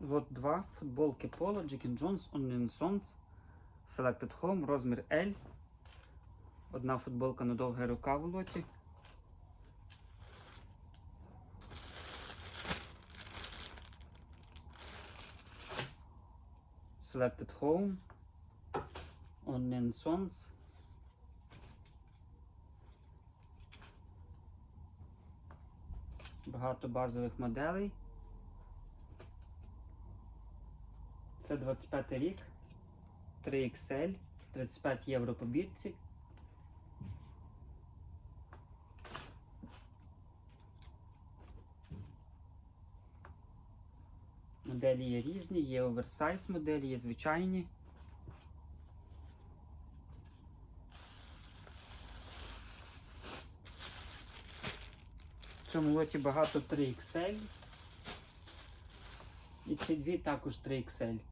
Лот 2, футболки Polo, Джекін Джонс, Only Sons, Selected Home, розмір L. Одна футболка на довге рука в лоті. Selected Home, Only Sons. Багато базових моделей. Це 25 рік, 3XL, 35 євро по бірці. Моделі є різні, є оверсайз моделі, є звичайні. В цьому лоті багато 3XL. І ці дві також 3XL.